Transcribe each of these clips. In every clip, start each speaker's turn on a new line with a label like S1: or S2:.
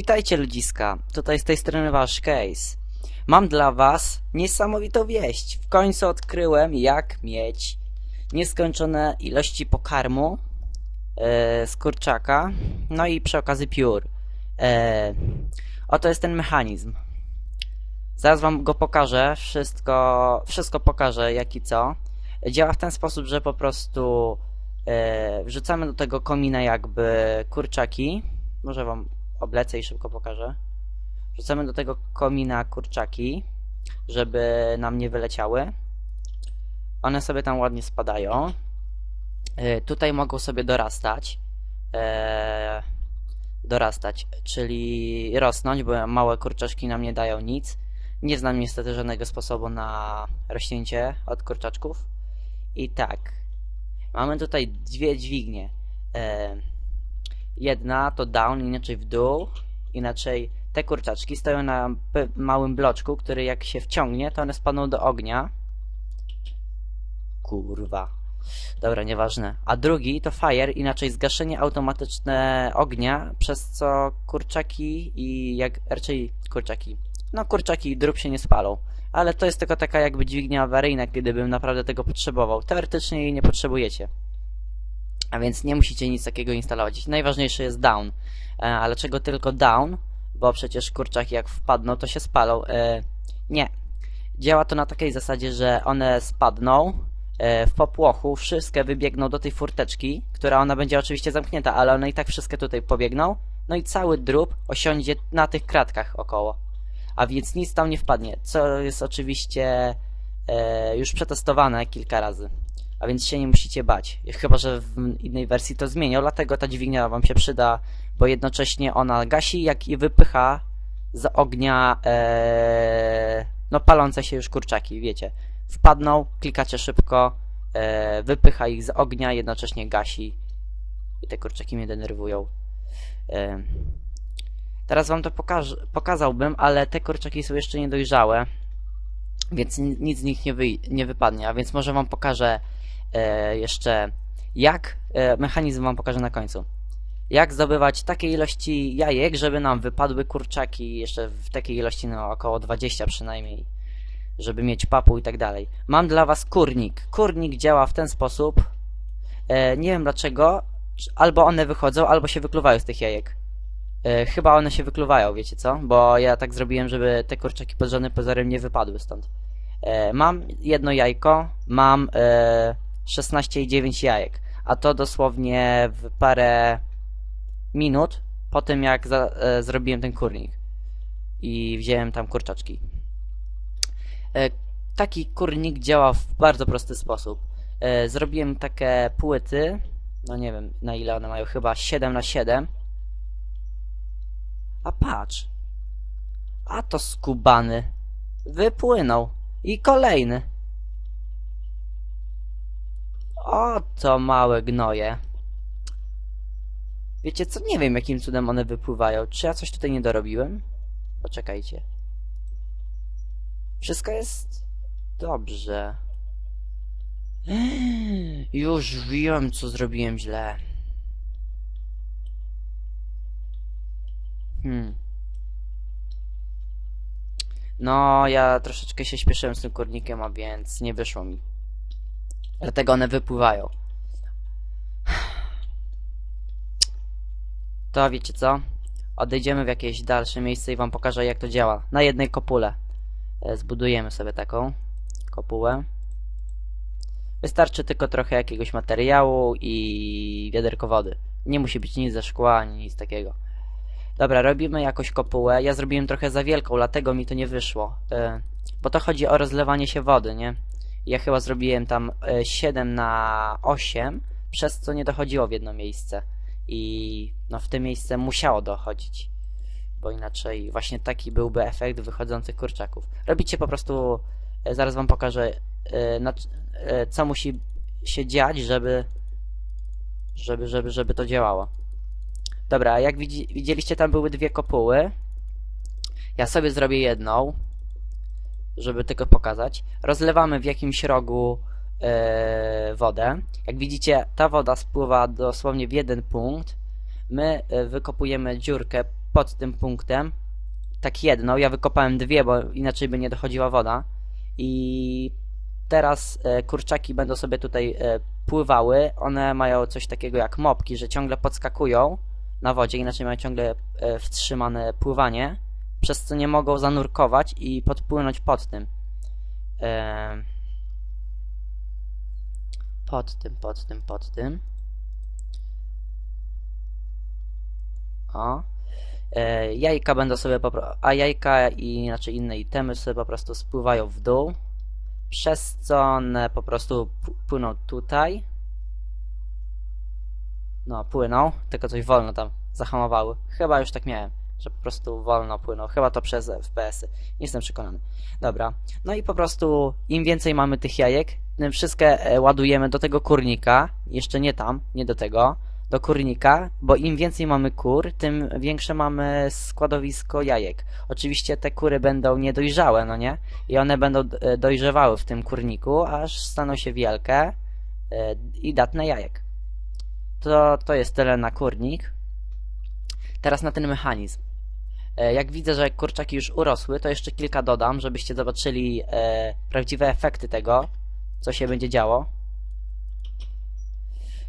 S1: Witajcie ludziska, tutaj z tej strony wasz Case. Mam dla was niesamowitą wieść. W końcu odkryłem jak mieć nieskończone ilości pokarmu e, z kurczaka, no i przy okazji piór. E, oto jest ten mechanizm. Zaraz wam go pokażę, wszystko, wszystko pokażę jak i co. Działa w ten sposób, że po prostu e, wrzucamy do tego komina jakby kurczaki. Może wam oblecę i szybko pokażę. Wrzucamy do tego komina kurczaki, żeby nam nie wyleciały. One sobie tam ładnie spadają. E, tutaj mogą sobie dorastać. E, dorastać, czyli rosnąć, bo małe kurczaczki nam nie dają nic. Nie znam niestety żadnego sposobu na rośnięcie od kurczaczków. I tak, mamy tutaj dwie dźwignie. Jedna to down, inaczej w dół, inaczej te kurczaczki stoją na małym bloczku, który jak się wciągnie, to one spadną do ognia. Kurwa. Dobra, nieważne. A drugi to fire, inaczej zgaszenie automatyczne ognia, przez co kurczaki i jak raczej kurczaki. No kurczaki i drób się nie spalą. Ale to jest tylko taka jakby dźwignia awaryjna, gdybym naprawdę tego potrzebował. Teoretycznie jej nie potrzebujecie. A więc nie musicie nic takiego instalować. Najważniejsze jest down. E, ale czego tylko down? Bo przecież kurczaki jak wpadną, to się spalą. E, nie. Działa to na takiej zasadzie, że one spadną e, w popłochu, wszystkie wybiegną do tej furteczki, która ona będzie oczywiście zamknięta, ale one i tak wszystkie tutaj pobiegną. No i cały drób osiądzie na tych kratkach około. A więc nic tam nie wpadnie, co jest oczywiście już przetestowane kilka razy. A więc się nie musicie bać. Chyba, że w innej wersji to zmienią, dlatego ta dźwignia wam się przyda, bo jednocześnie ona gasi, jak i wypycha z ognia e, no palące się już kurczaki, wiecie. Wpadną, klikacie szybko, e, wypycha ich z ognia, jednocześnie gasi i te kurczaki mnie denerwują. E, teraz wam to pokaż, pokazałbym, ale te kurczaki są jeszcze niedojrzałe, więc ni- nic z nich nie, wy, nie wypadnie, a więc może wam pokażę jeszcze jak, e, mechanizm wam pokażę na końcu. Jak zdobywać takie ilości jajek, żeby nam wypadły kurczaki jeszcze w takiej ilości, no około 20 przynajmniej, żeby mieć papu i tak dalej. Mam dla was kurnik. Kurnik działa w ten sposób, e, nie wiem dlaczego, albo one wychodzą, albo się wykluwają z tych jajek. E, chyba one się wykluwają, wiecie co? Bo ja tak zrobiłem, żeby te kurczaki pod żadnym pozorem nie wypadły stąd. E, mam jedno jajko, mam e, 16,9 jajek, a to dosłownie w parę minut po tym jak za, e, zrobiłem ten kurnik i wziąłem tam kurczaczki. E, taki kurnik działa w bardzo prosty sposób. E, zrobiłem takie płyty, no nie wiem na ile one mają, chyba 7 na 7 a patrz. A to skubany. Wypłynął. I kolejny. O, to małe gnoje. Wiecie co? Nie wiem jakim cudem one wypływają. Czy ja coś tutaj nie dorobiłem? Poczekajcie. Wszystko jest dobrze. Już wiem, co zrobiłem źle. Hmm. No, ja troszeczkę się śpieszyłem z tym kurnikiem, a więc nie wyszło mi. Dlatego one wypływają. To wiecie co? Odejdziemy w jakieś dalsze miejsce i wam pokażę jak to działa. Na jednej kopule. E, Zbudujemy sobie taką kopułę. Wystarczy tylko trochę jakiegoś materiału i wiaderko wody. Nie musi być nic ze szkła, ani nic takiego. Dobra, robimy jakoś kopułę. Ja zrobiłem trochę za wielką, dlatego mi to nie wyszło. E, bo to chodzi o rozlewanie się wody, nie? Ja chyba zrobiłem tam e, 7 na 8, przez co nie dochodziło w jedno miejsce. I no w tym miejsce musiało dochodzić. Bo inaczej właśnie taki byłby efekt wychodzących kurczaków. Robicie po prostu, e, zaraz wam pokażę, e, e, co musi się dziać, żeby, żeby, żeby, żeby to działało. Dobra, jak widzi, widzieliście, tam były dwie kopuły. Ja sobie zrobię jedną, żeby tylko pokazać. Rozlewamy w jakimś rogu e, wodę. Jak widzicie, ta woda spływa dosłownie w jeden punkt. My e, wykopujemy dziurkę pod tym punktem. Tak jedną, ja wykopałem dwie, bo inaczej by nie dochodziła woda. I teraz e, kurczaki będą sobie tutaj pływały. One mają coś takiego jak mopki, że ciągle podskakują na wodzie, inaczej mają ciągle wstrzymane pływanie, przez co nie mogą zanurkować i podpłynąć pod tym. Pod tym, pod tym, pod tym. O. E, jajka będą sobie po pro- a jajka i znaczy inne itemy sobie po prostu spływają w dół, przez co one po prostu płyną tutaj. No, płyną, tylko coś wolno tam zahamowały. Chyba już tak miałem, że po prostu wolno płyną. Chyba to przez FPS-y. Nie jestem przekonany. Dobra. No i po prostu im więcej mamy tych jajek, tym wszystkie e, ładujemy do tego kurnika. Jeszcze nie tam, nie do tego. Do kurnika, bo im więcej mamy kur, tym większe mamy składowisko jajek. Oczywiście te kury będą niedojrzałe, no nie? I one będą e, dojrzewały w tym kurniku, aż staną się wielkie e, i datne jajek. To, to jest tyle na kurnik. Teraz na ten mechanizm. E, Jak widzę, że kurczaki już urosły, to jeszcze kilka dodam, żebyście zobaczyli e, prawdziwe efekty tego, co się będzie działo.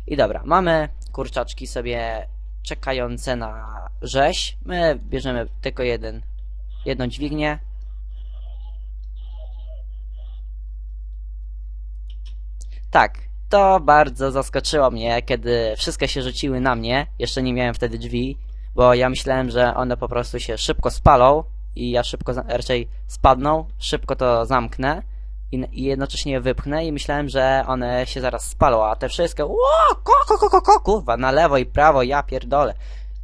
S1: I dobra, mamy kurczaczki sobie czekające na rzeź. My bierzemy tylko jeden, jedną dźwignię. Tak, to bardzo zaskoczyło mnie, kiedy wszystkie się rzuciły na mnie. Jeszcze nie miałem wtedy drzwi, bo ja myślałem, że one po prostu się szybko spalą i ja szybko, raczej spadną, szybko to zamknę i, i jednocześnie je wypchnę i myślałem, że one się zaraz spalą, a te wszystkie ło, ko, ko, ko, ko, kurwa, na lewo i prawo, ja pierdolę.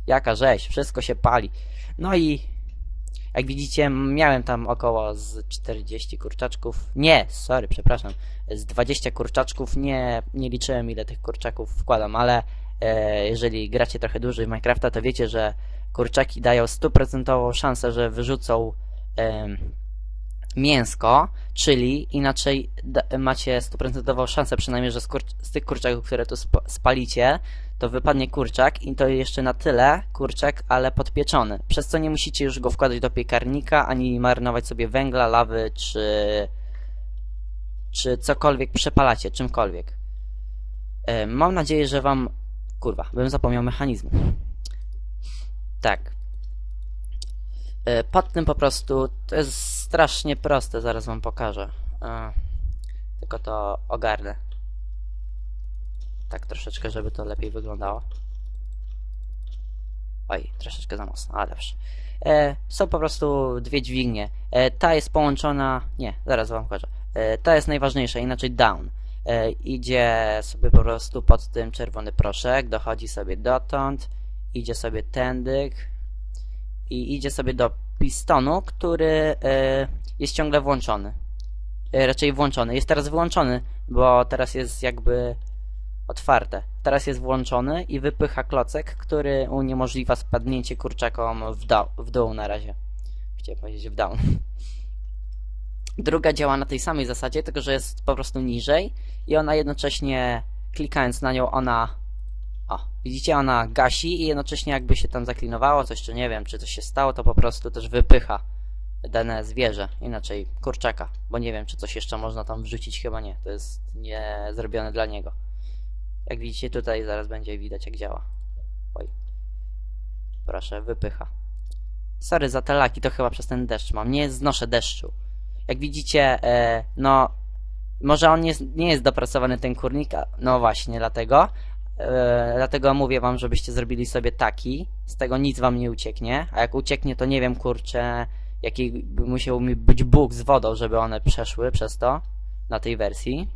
S1: Jaka rzeź, wszystko się pali. No i jak widzicie, miałem tam około z 40 kurczaczków. Nie, sorry, przepraszam. Z 20 kurczaczków. Nie, nie liczyłem ile tych kurczaków wkładam, ale jeżeli gracie trochę dłużej w Minecrafta, to wiecie, że kurczaki dają stuprocentową szansę, że wyrzucą mięsko, czyli inaczej macie stuprocentową szansę przynajmniej, że z, z tych kurczaków, które tu sp spalicie, to wypadnie kurczak i to jeszcze na tyle kurczak, ale podpieczony. Przez co nie musicie już go wkładać do piekarnika, ani marynować sobie węgla, lawy, czy czy cokolwiek przepalacie, czymkolwiek. E, mam nadzieję, że wam... Kurwa, bym zapomniał mechanizmu. Tak. E, pod tym po prostu... To jest strasznie proste, zaraz wam pokażę. E, tylko to ogarnę. Tak troszeczkę, żeby to lepiej wyglądało. Oj, troszeczkę za mocno, ale dobrze. E, są po prostu dwie dźwignie. E, ta jest połączona... Nie, zaraz wam pokażę. E, ta jest najważniejsza, inaczej down. E, idzie sobie po prostu pod tym czerwony proszek, dochodzi sobie dotąd, idzie sobie tędyk i idzie sobie do pistonu, który e, jest ciągle włączony. E, raczej włączony. Jest teraz wyłączony, bo teraz jest jakby otwarte. Teraz jest włączony i wypycha klocek, który uniemożliwia spadnięcie kurczakom w, do, w dół na razie. Chciałem powiedzieć w down. Druga działa na tej samej zasadzie, tylko że jest po prostu niżej i ona jednocześnie, klikając na nią, ona... O, widzicie, ona gasi i jednocześnie jakby się tam zaklinowało, coś czy nie wiem, czy coś się stało, to po prostu też wypycha dane zwierzę, inaczej kurczaka, bo nie wiem, czy coś jeszcze można tam wrzucić, chyba nie, to jest nie zrobione dla niego. Jak widzicie tutaj, zaraz będzie widać jak działa. Oj. Proszę, wypycha. Sorry za te laki, to chyba przez ten deszcz mam. Nie znoszę deszczu. Jak widzicie, e, no... Może on nie, jest- nie jest dopracowany ten kurnik, no właśnie, dlatego. E, dlatego mówię wam, żebyście zrobili sobie taki. Z tego nic wam nie ucieknie. A jak ucieknie, to nie wiem, kurczę, jaki musiał mi być Bóg z wodą, żeby one przeszły przez to. Na tej wersji.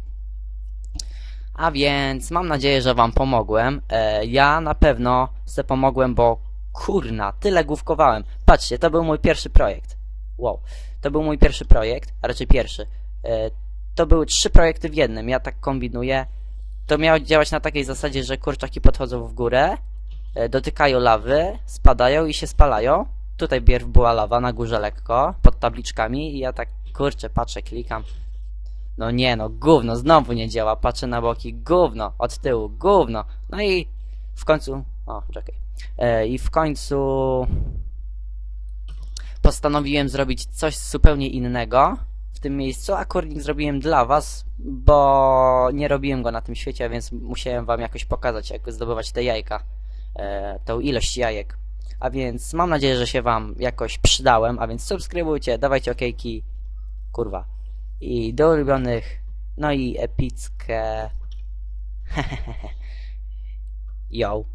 S1: A więc mam nadzieję, że wam pomogłem. E, ja na pewno sobie pomogłem, bo kurna, tyle główkowałem. Patrzcie, to był mój pierwszy projekt. Wow. To był mój pierwszy projekt, a raczej pierwszy. E, to były trzy projekty w jednym. Ja tak kombinuję. To miało działać na takiej zasadzie, że kurczaki podchodzą w górę, e, dotykają lawy, spadają i się spalają. Tutaj bierw była lawa na górze lekko, pod tabliczkami i ja tak kurczę, patrzę, klikam. No nie no, gówno, znowu nie działa. Patrzę na boki, gówno, od tyłu, gówno. No i w końcu... O, czekaj. E, I w końcu... postanowiłem zrobić coś zupełnie innego w tym miejscu, a kurnik zrobiłem dla was, bo nie robiłem go na tym świecie, więc musiałem wam jakoś pokazać, jak zdobywać te jajka, e, tą ilość jajek. A więc mam nadzieję, że się wam jakoś przydałem, a więc subskrybujcie, dawajcie okejki, kurwa. I do ulubionych, no i epickie... Yo.